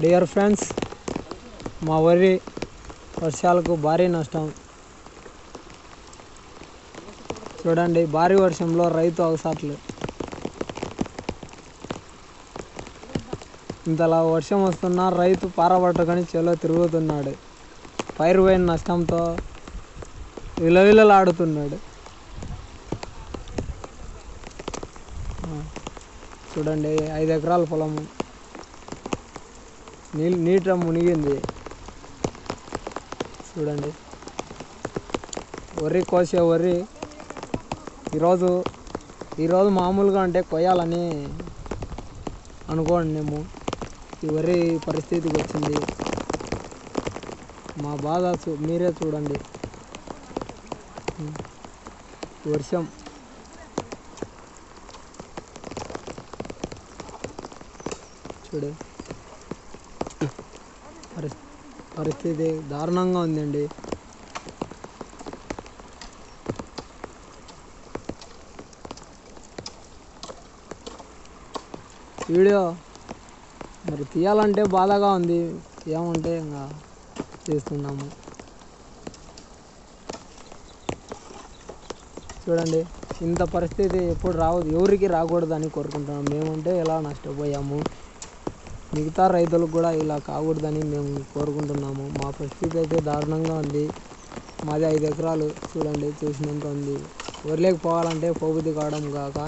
Dear friends మా వరి వర్షాలకు భారీ నష్టం. చూడండి భారీ వర్షంలో రైతు అవసాట్లు. ఇంతలా వర్షం వస్తున్నా రైతు పారబట్టుకొని చేలో తిరుగుతున్నాడు. పైరు పోయిన నష్టంతో విలవిలలాడుతున్నాడు. చూడండి ఐదు ఎకరాల పొలము. నీళ్ళు నీట మునిగింది. చూడండి. వరి కోసే వరి ఈరోజు ఈరోజు మామూలుగా అంటే కొయ్యాలని అనుకోండి మేము. ఈ వరి పరిస్థితికి వచ్చింది. మా బాధ చూ మీరే చూడండి. వర్షం. చూడు. పరిస్థితి దారుణంగా ఉందండి. వీడియో మరి తీయాలంటే బాధగా ఉంది. ఏమంటే ఇంకా చేస్తున్నాము. చూడండి ఇంత పరిస్థితి ఎప్పుడు రావద్దు ఎవరికి రాకూడదని కోరుకుంటున్నాం. మేమంటే ఎలా నష్టపోయాము? మిగతా రైతులకు కూడా ఇలా కాకూడదని మేము కోరుకుంటున్నాము. మా పరిస్థితి అయితే దారుణంగా ఉంది. మాది ఐదు ఎకరాలు చూడండి చూసినంత ఉంది. వరిలేకి పోవాలంటే పోబుద్ది కావడం కాక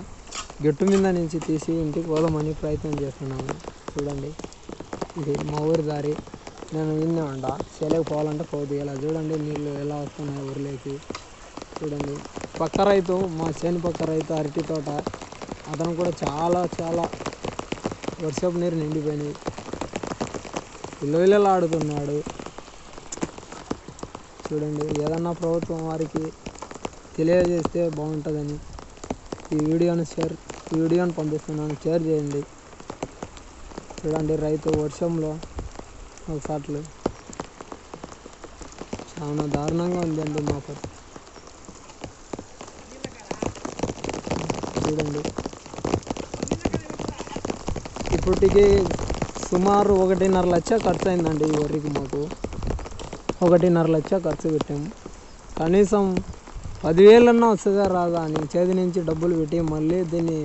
గట్టు మీద నుంచి తీసి ఇంటికి పోదామని ప్రయత్నం చేస్తున్నాము. చూడండి ఇది మా ఊరి దారి. నేను విన్నే ఉంట చేలేకి పోవాలంటే పోదు ఇలా చూడండి నీళ్ళు ఎలా వస్తున్నాయి ఊరిలోకి చూడండి పక్క రైతు మా చేను పక్క రైతు అరటి తోట. అతను కూడా చాలా చాలా వర్షపు నీరు నిండిపోయినాయి. విలువలాడుతున్నాడు చూడండి ఏదన్నా ప్రభుత్వం వారికి తెలియజేస్తే బాగుంటుందని ఈ వీడియోని షేర్ ఈ వీడియోని పంపిస్తున్నాను. షేర్ చేయండి. చూడండి రైతు వర్షంలో ఒకసాట్లు చాలా దారుణంగా ఉందండి మా చూడండి. ఇప్పటికి సుమారు ఒకటిన్నర లక్ష ఖర్చు అయిందండి ఈ వరికి మాకు. ఒకటిన్నర లక్ష ఖర్చు పెట్టాము కనీసం పదివేలన్నా వస్తుందా రాదా అని చేతి నుంచి డబ్బులు పెట్టి మళ్ళీ దీన్ని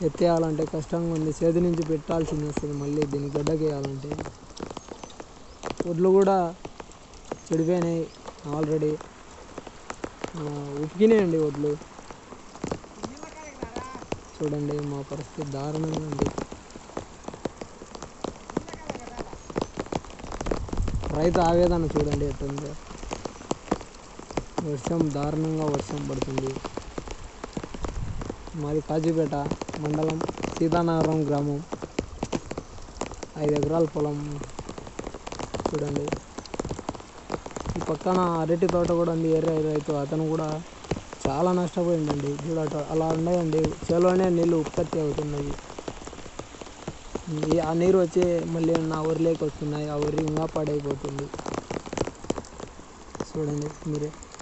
ఎత్తేయాలంటే కష్టంగా ఉంది. చేతి నుంచి పెట్టాల్సింది వస్తుంది మళ్ళీ దీన్ని గడ్డకేయాలంటే. వడ్లు కూడా చెడిపోయినాయి ఆల్రెడీ. ఉతికినాయండి వడ్లు చూడండి మా పరిస్థితి దారుణంగా ఉంది. రైతు ఆవేదన చూడండి ఎట్టుందో. వర్షం దారుణంగా వర్షం పడుతుంది. మాది కాజీపేట మండలం సీతానగరం గ్రామం. ఐదు ఎకరాల పొలం చూడండి. ఈ పక్కన అరటి తోట కూడా ఉంది ఏరే రైతు. అతను కూడా చాలా నష్టపోయిందండి. చూడట అలా ఉన్నాయండి. చేలోనే నీళ్ళు ఉత్పత్తి అవుతున్నాయి ఆ నీరు వచ్చి మళ్ళీ నా ఊరిలోకి వస్తున్నాయి ఆ ఊరి ఇంకా పాడైపోతుంది. చూడండి మీరే.